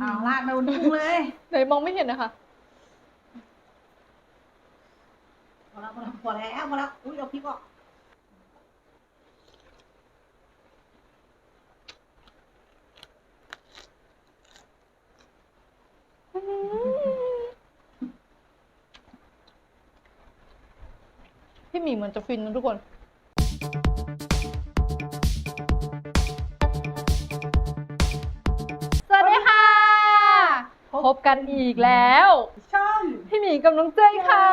อ้าวราดมาบนกุ้งเลยไหนมองไม่เห็นนะคะพอแล้วพอแล้วพอแล้วพอแล้วอุ้ยเอาพริกออกพี่หมีเหมือนจะฟินนะทุกคน พบกันอีกแล้ว ช่องพี่หมีกับน้องเจ้ยค่ะ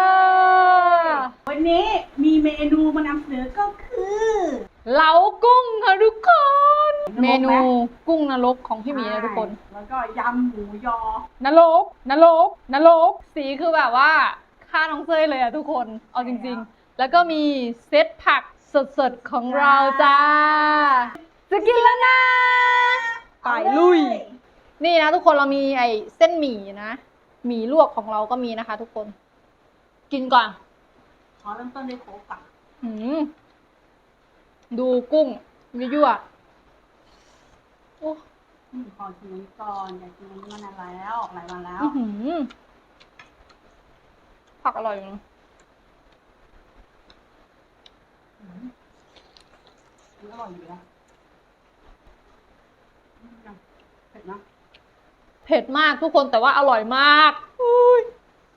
วันนี้มีเมนูมานำเสนอก็คือเหลากุ้งค่ะทุกคนนรกไหมเมนูกุ้งนรกของพี่หมีนะทุกคนใช่แล้วก็ยำหมูยอนรกนรกนรกสีคือแบบว่าฆ่าน้องเจ้ยเลยอะทุกคนเอาจริง ๆ แล้วก็มีเซตผักสดๆของเราจ้าจะกินแล้วนะไปลุย นี่นะทุกคนเรามีไอ้เส้นหมี่นะหมี่ลวกของเราก็มีนะคะ ทุกคน กินก่อน ขอเริ่มต้นด้วยโค้กก่อนหืมดูกุ้งยั่วๆโอ้อืมขอกินนี้ก่อนอยากกินนี้มานานแล้วหลายวันแล้วอื้อหือผักอร่อยอยู่นะมันอร่อยอยู่แล้วอืมเผ็ดนะเผ็ดมากทุกคนแต่ว่าอร่อยมากอุ้ย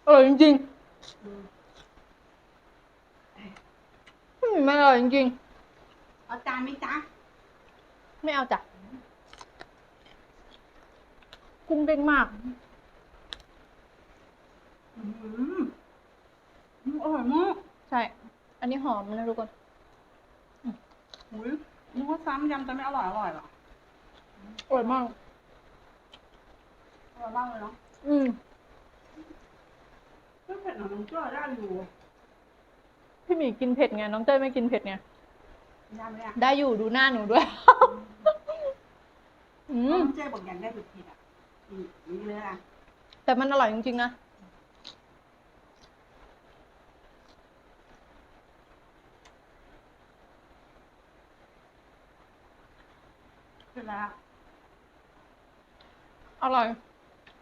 อร่อยจริงอืมๆอืมมันอร่อยจริงเอาจานไหมจ๊ะๆไม่เอาจ้ะกุ้งเด้งมากอืมอืมอร่อยมาก ใช่ อันนี้หอมนะทุกคนอุ้ยนึกว่าซ้ำยำจะไม่อร่อยอร่อยเหรอ อร่อยมาก อร่อยมากเลยเนาะอืมไม่เผ็ดหรอกน้ำเกลือได้อยู่พี่หมีกินเผ็ดไงน้องเต้ยไม่กินเผ็ดไงได้ไหมอะได้อยู่ดูหน้าหนูด้วย อืมน้ำเจ๊บอกอยากได้เผ็ดๆอะนี่เลยอะแต่มันอร่อยจริงๆนะเผ็ดแล้วอร่อย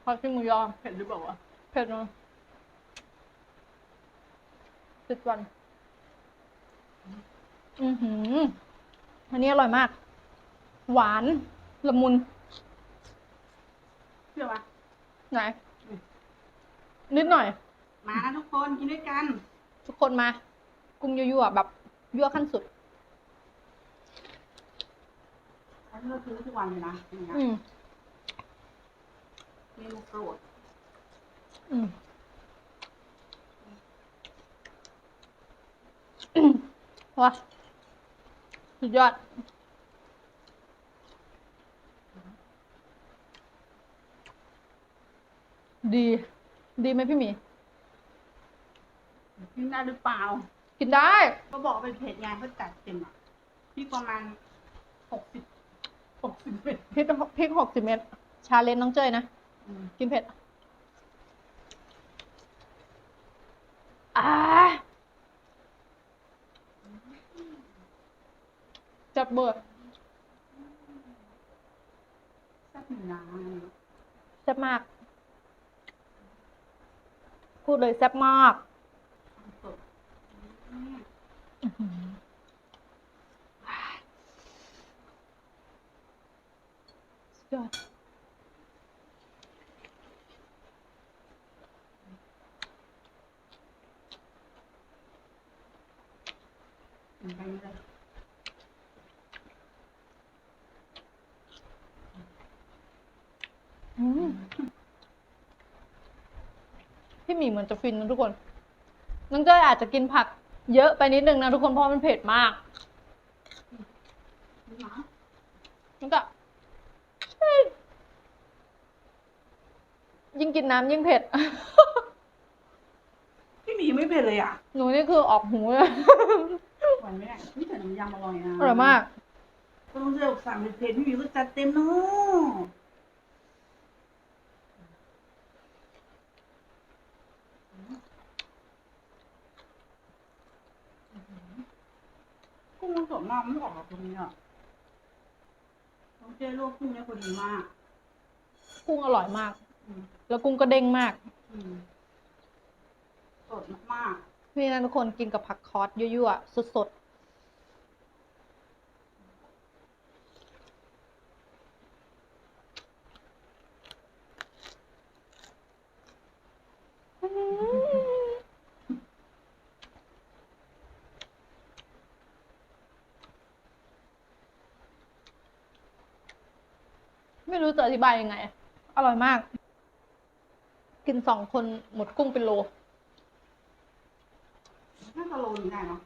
ขอชิมหมูยอเผ็ดหรือเปล่าวะเผ็ดนะสิบวัน อือหือ อันนี้อร่อยมาก หวานละมุนเชื่อปะไหน นิดหน่อย มานะทุกคนกินด้วยกัน ทุกคนมา กุ้งยั่วๆแบบ ยั่วขั้นสุดอันนี้เราซื้อทุกวันเลยนะอย่างเงี้ยอืมเมนูโปรดอืมว้าสุดยอด ดี ดีไหมพี่หมี กินได้หรือเปล่า กินได้ ก็บอกว่าเป็นเผ็ดไงเขาจัดเต็มอะพี่ประมาณหกสิบหกสิบเผ็ดพริกพริกหกสิบเม็ดชาเลนจ์น้องเจ้ยนะอืม กินเผ็ดอ่าจับเบิดแซ่บหนึ่งนะแซ่บมาก พูดเลยแซ่บมากสดอืมสุดยอด อืมไปเลย อืม พี่หมีเหมือนจะฟินนะทุกคน น้องเจ้ยอาจจะกินผักเยอะไปนิดนึงนะทุกคนเพราะมันเผ็ดมากนี่นะมันก็เฮ้ยยิ่งกินน้ำยิ่งเผ็ด พี่หมีไม่เผ็ดเลยอะ หนูนี่คือออกหูเลย ไหวไหมเนี่ยนี่แต่น้ำยำอร่อยนะอร่อยมากก็ต้องเลือกสั่งเผ็ดๆพี่หมีก็จัดเต็มเนาะกุ้งมันสดมากมันไม่ออกแบบตรงนี้อะน้องเจ้ลวกกุ้งเนี่ยพอดีมาก กุ้งอร่อยมากอืมแล้วกุ้งก็เด้งมากอืมสดมาก นี่นะทุกคนกินกับผักคอสยั่วๆสดๆไม่รู้จะอธิบายยังไง อร่อยมาก กินสองคนหมดกุ้งเป็นโล น่าจะโลนึงได้เนาะ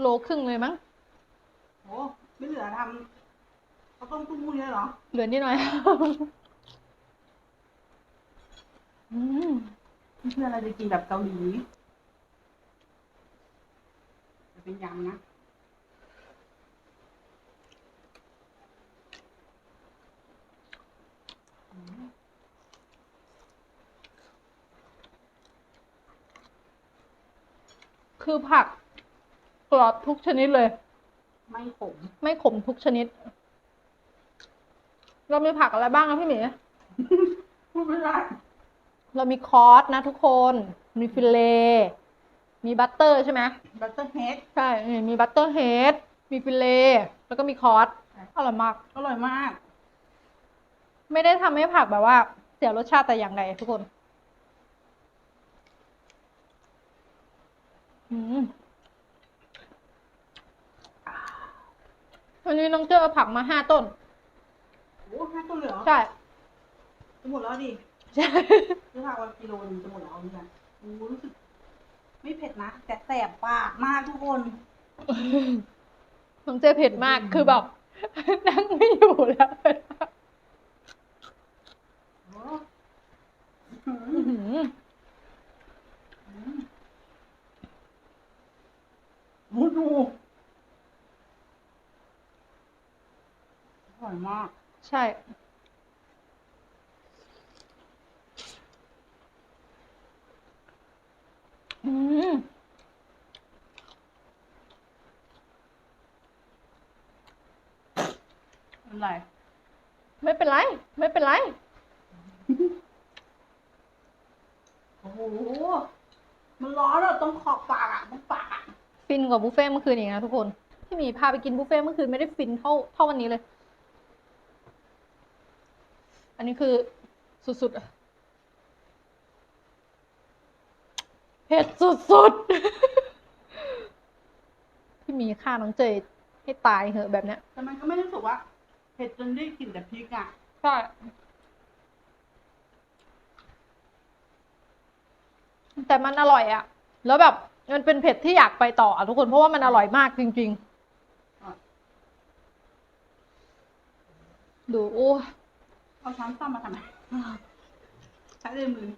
โลครึ่งเลยมั้งโอ้ไม่เหลือทำข้าวต้มกุ้งพวกนี้เหรอเหลือนิดหน่อย อืมเพื่อนเราจะกินแบบเกาหลีจะเป็นยำนะ คือผักกรอบทุกชนิดเลย ไม่ขม ไม่ขมทุกชนิด เรามีผักอะไรบ้างนะพี่หมีพูดไม่ได้เรามีคอสนะทุกคน มีฟิลเลต์มีบัตเตอร์ใช่ไหมบัตเตอร์เฮดใช่นี่มีบัตเตอร์เฮด มีฟิลเลต์แล้วก็มีคอสอร่อยมาก อร่อยมาก ไม่ได้ทำให้ผักแบบว่า เสียรสชาติแต่อย่างใดทุกคน อืม วันนี้น้องเจอเอาผักมาห้าต้น โอ้ห้าตัวเหลือใช่ จะหมดแล้วดิใช่จะพาวันกิโลนึงจะหมดแล้วเนี่ยโอ้รู้สึก ไม่เผ็ดนะ แต่แสบปากมากทุกคนน้องเจเผ็ดมาก คือแบบนั่งไม่อยู่แล้ว โอ้ อื้อหือ โหดูอ ร่อยมาก ใช่ อืมอะไรไม่เป็นไร ไม่เป็นไร โอ้โห มันร้อนอะตรงขอบปากอะตรงปากอะ ฟินกว่าบุฟเฟ่ต์เมื่อคืนอีกนะทุกคนพี่หมีพาไปกินบุฟเฟ่ต์เมื่อคืนไม่ได้ฟินเท่าเท่าวันนี้เลย อันนี้คือสุดๆอะเผ็ดสุดๆพี่หมีฆ่าน้องเจยให้ตายเหอะแบบเนี้ย แต่มันก็ไม่ได้รู้สึกว่าเผ็ดจนได้กลิ่นแต่พริกอะใช่ แต่มันอร่อยอะแล้วแบบมันเป็นเผ็ดที่อยากไปต่ออะทุกคนเพราะว่ามันอร่อยมากจริง ๆ ดูโอ้ย เอาช้อนซ่อมมาทำไมใช้เลยมือ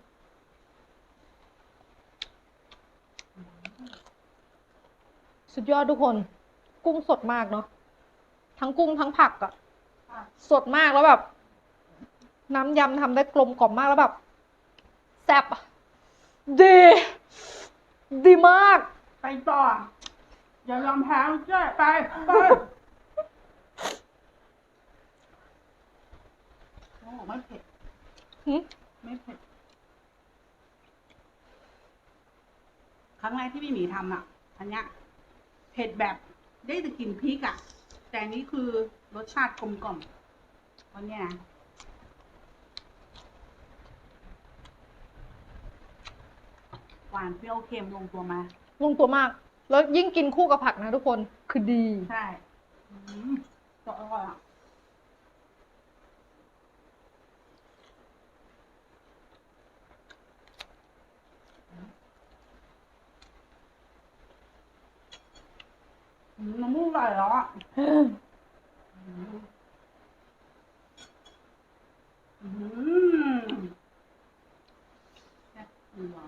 สุดยอดทุกคน กุ้งสดมากเนาะทั้งกุ้งทั้งผักอะอะสดมากแล้วแบบ น้ำยำทำได้กลมกล่อมมากแล้วแบบแซ่บอะดี ดีมาก ไปต่ออย่ายอมแพ้เจ้ไปไป โอ้ไม่เผ็ดหึไม่เผ็ด ครั้งแรกที่พี่หมีทำอะ อันเนี้ยเผ็ดแบบได้แต่กลิ่นพริกอะ แต่อันนี้คือรสชาติกลมกล่อมวันเนี้ยนะหวานเปรี้ยวเค็มลงตัวมา ลงตัวมาก แล้วยิ่งกินคู่กับผักนะทุกคน คือดี ใช่อืมจะอร่อยอะ อื มน้ำมูกไหลแล้วอะอืมอืมแซ่บจริงเหรอ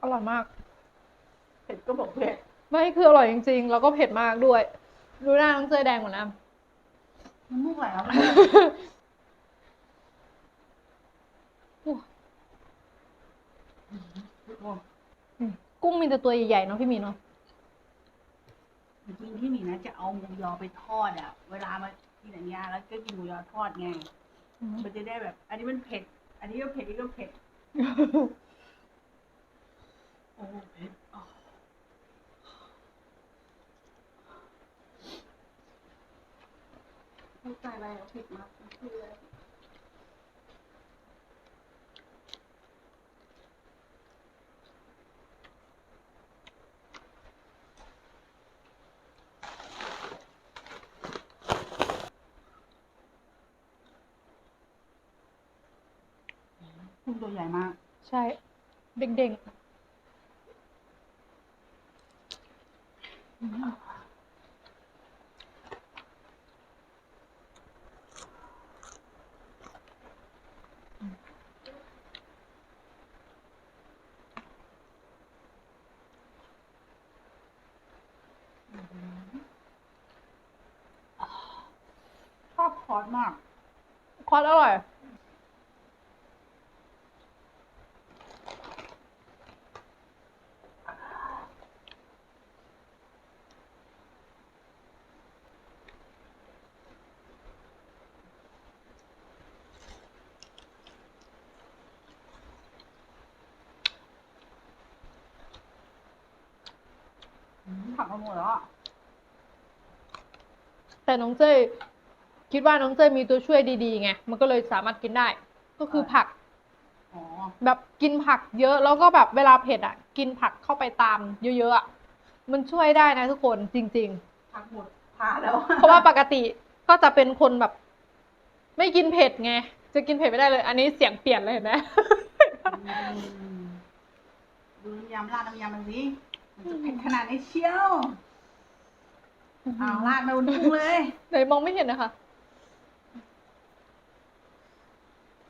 อร่อยมาก เผ็ดก็บอกเผ็ดไม่คืออร่อยจริง ๆ แล้วก็เผ็ดมากด้วย ดูหน้าน้องเจยแดงหมดนะ น้ำมูกไหลแล้ว อ้โอ้อืมกุ้งมีแต่ตัวใหญ่ๆเนาะพี่หมีเนาะจริงๆที่หมีนะจะเอาหมูยอไปทอดอะ เวลามากินอย่างเงี้ยแล้วก็กินหมูยอทอดไงมันจะได้แบบ อันนี้มันเผ็ด อันนี้ก็เผ็ดอันนี้ก็เผ็ด โอ้เผ็ดอ๋อไม่ใส่อะไรเอาเผ็ดมากคือเลย กุ้งตัวใหญ่มาก ใช่ เด้งๆอืมชอบคอสมาก คอสอร่อย ผักมาหมดแล้วอะแต่น้องเจ้ยคิดว่าน้องเจ้ยมีตัวช่วยดีๆไงมันก็เลยสามารถกินได้ ก็คือผัก อ๋อ แบบกินผักเยอะแล้วก็แบบเวลาเผ็ดอะ กินผักเข้าไปตามเยอะๆอะมันช่วยได้นะทุกคนจริง ผักหมดผ่าแล้วๆ เพราะว่าปกติก็จะเป็นคนแบบ ไม่กินเผ็ดไง จะกินเผ็ดไม่ได้เลย อันนี้เสียงเปลี่ยนเลยเห็นไหม อืมดูน้ำยำราดน้ำยำมันสิมัน จะเผ็ดขนาดไหนเชียวอ้าวราดมาบนกุ้งเลยไหนมองไม่เห็นนะคะ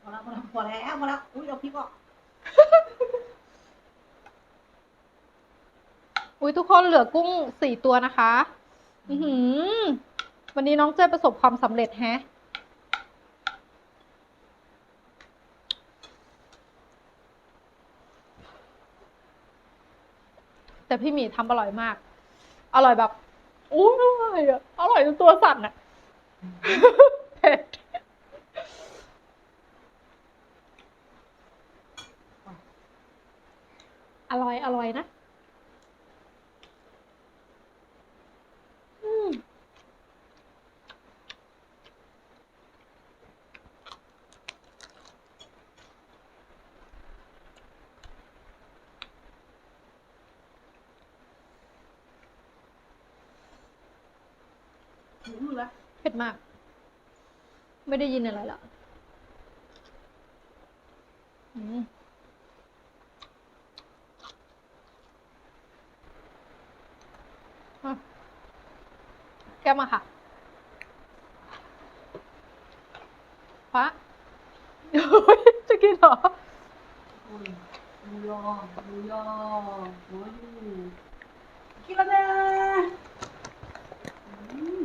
พอแล้วพอแล้วพอแล้วพอแล้วอุ้ยเอาพริกออกอุ้ยทุกคนเหลือกุ้งสี่ตัวนะคะ อือหือ วันนี้น้องเจ้ยประสบความสำเร็จแฮะ แต่พี่หมีทำอร่อยมาก อร่อยแบบอู้อร่อยอะอร่อยจนตัวสั่นอะเผ็ดอร่อย อร่อยนะ อืม หูอื้อแล้วเผ็ดมาก ไม่ได้ยินอะไรละอืมอะแก้วมาค่ะฟ้าจะกินเหรออุ้ยหมูยอหมูยอหมูยูกินแล้วนะอืม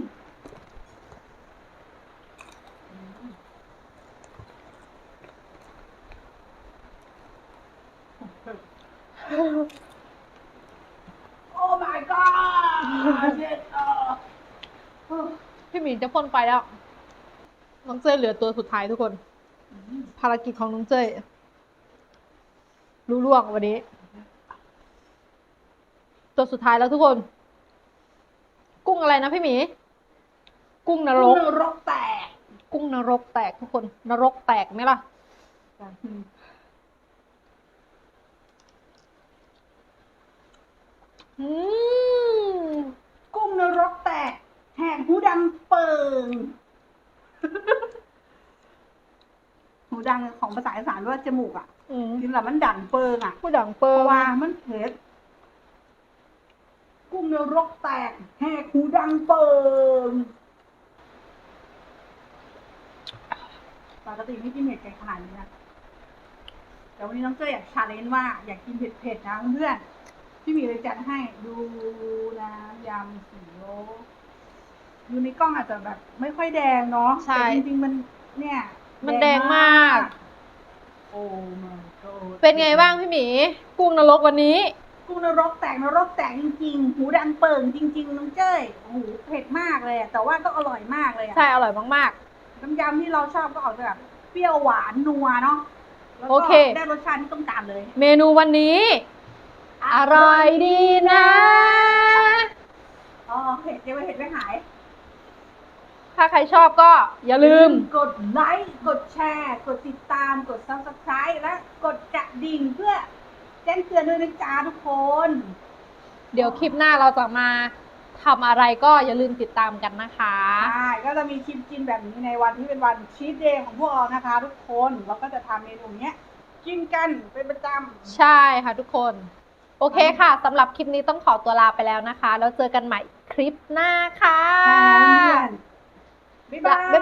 อืมโอ้ my god เด็ดอะ พี่หมี จะพ่นไฟแล้ว น้องเจ้ยเหลือตัวสุดท้ายทุกคนอืมภารกิจของน้องเจ้ยรู้ล่วงวันนี้ ตัวสุดท้ายแล้วทุกคน กุ้งอะไรนะพี่หมี กุ้งนรก นรกแตก กุ้งนรกแตกทุกคน นรกแตกไหมล่ะอืมอืมกุ้งนรกแตก แหกหูดังเปิงหูดังของภาษาอีสานว่าจมูกอะอืมกินแล้วมันดังเปิงอะผู้ดังเปิเพงราะว่ามันเผ็ดกุ้งนรกแตกแหกหูดังเปิงปกติไม่กินเผ็ดไก่ขนาดนี้นะแต่วันนี้น้องเจ้ยอยากชาเลนจ์ว่าอยากกินเผ็ดๆนะเพื่อนๆพี่หมีเลยจัดให้ดูน้ำยำสีโล ดูในกล้องอาจจะแบบ ไม่ค่อยแดงเนาะใช่ แต่จริงๆมันเนี่ยมันแดงมาก โอ้ my god เป็นไงบ้างพี่หมี กุ้งนรกวันนี้ กุ้งนรกแตกนรกแตกจริงๆ หูดังเปิงจริง ๆ น้องเจ้ยโอ้โหเผ็ดมากเลยอะแต่ว่าก็อร่อยมากเลยอะใช่อร่อยมาก น้ำยำที่เราชอบก็ออกจะแบบเปรี้ยวหวานนัวเนาะแล้วโอก็เค ได้รสชาติที่ต้องการเลย ๆ เมนูวันนี้ อร่อยดีนะ อ๋อเผ็ดยังไม่เผ็ดไม่หาย ถ้าใครชอบก็อย่าลืม กดไลค์ กดแชร์ กดติดตาม กด subscribe และกดกระดิ่งเพื่อแจ้งเตือนด้วยนะจ๊ะทุกคน เดี๋ยวคลิปหน้าเราจะมาทำอะไรก็อย่าลืมติดตามกันนะคะ ใช่ ก็จะมีคลิปกินแบบนี้ในวันที่เป็นวันชีทเดย์ของพวกเรานะคะ ทุกคน เราก็จะทำเมนูเนี้ย กินกันเป็นประจำ ใช่ค่ะทุกคน โอเคค่ะสำหรับคลิปนี้ต้องขอตัวลาไปแล้วนะคะ แล้วเจอกันใหม่คลิปหน้าค่ะ ค่ะเพื่อ